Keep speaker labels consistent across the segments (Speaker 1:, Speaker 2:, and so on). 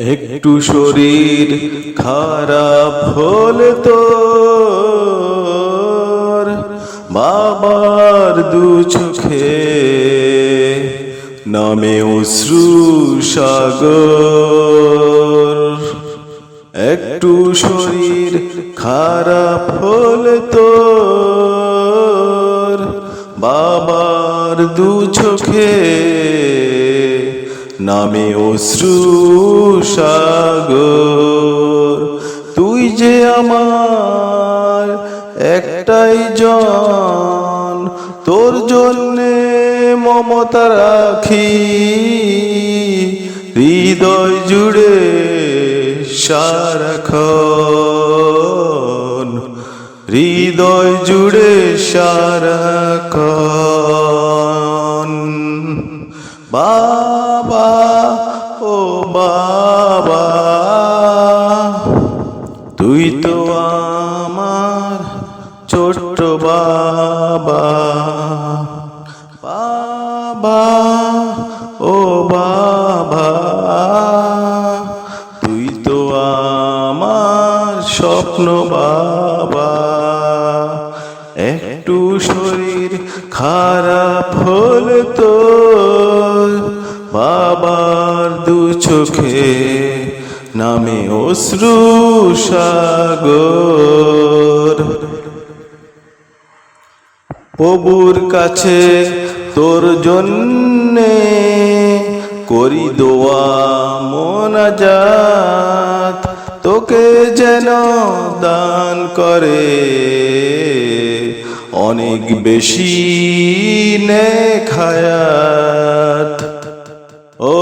Speaker 1: একটু শরীর খারাপ হলে তো বাবার দু চোখে নামে অশ্রু সাগর। একটু শরীর খারাপ হলে তো বাবার দু চোখে নামে অশ্রু সাগর। তুই যে আমার একটাই জন, তোর জন্যে মমতা রাখি। হৃদয় জুড়ে সারাক্ষণ, হৃদয় জুড়ে সারাক্ষণ। ছোট্ট বাবা বাবা, ও বাবা, তুই তো আমার স্বপ্ন বাবা। একটু শরীর খারাপ হলে তো বাবার দু চোখে নামে অশ্রু সাগর। প্রভুর কাছে তোর জন্যে করি দোয়া মোনাজাত তোকে যেন দান করে অনেক বেশি নে খায়াত ও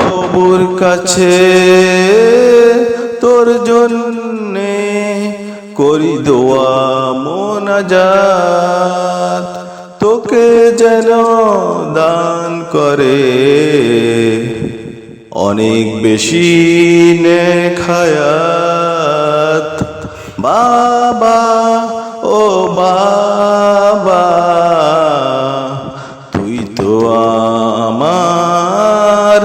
Speaker 1: প্রভুর কাছে তোর জন্যে করি দোয়া মোনাজাত যেন দান করে। অনেক বেশি নে খায়াত বাবা, ও বাবা, তুই তো আমার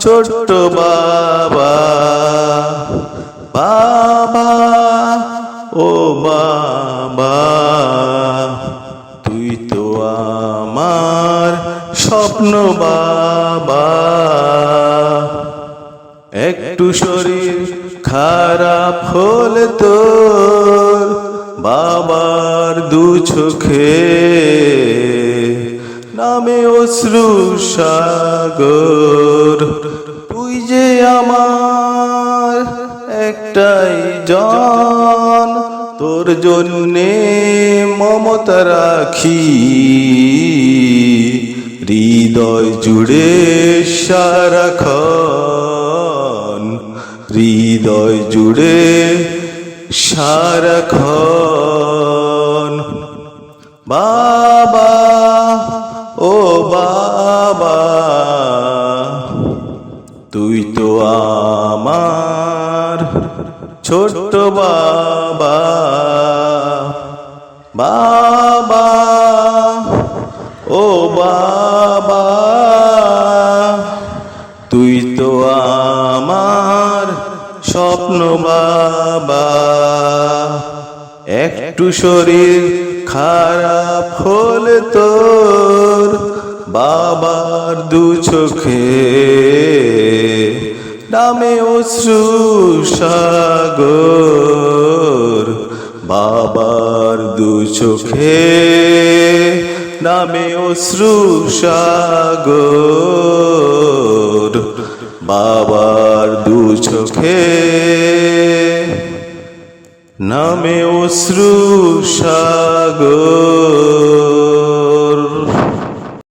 Speaker 1: ছোট্ট বাবা বাবা। স্বপ্ন বাবা। একটু শরীর খারাপ হলে তোর বাবার দু চোখে নামে অশ্রু সাগর। তুই যে আমার একটাই জন, তোর জন্যে মমতা রাখি। হৃদয় জুড়ে সারাক্ষণ হৃদয় জুড়ে সারাক্ষণ বাবা, ও বাবা, তুই তো আমার ছোট্ট বাবা। বাবা তুই তো আমার স্বপ্ন বাবা। একটু শরীর খারাপ হলে তোর বাবার দু চোখে নামে অশ্রু সাগর। বাবার দু চোখে নামে অশ্রু সাগর বাবার দু চোখে। নামে অশ্রু সাগর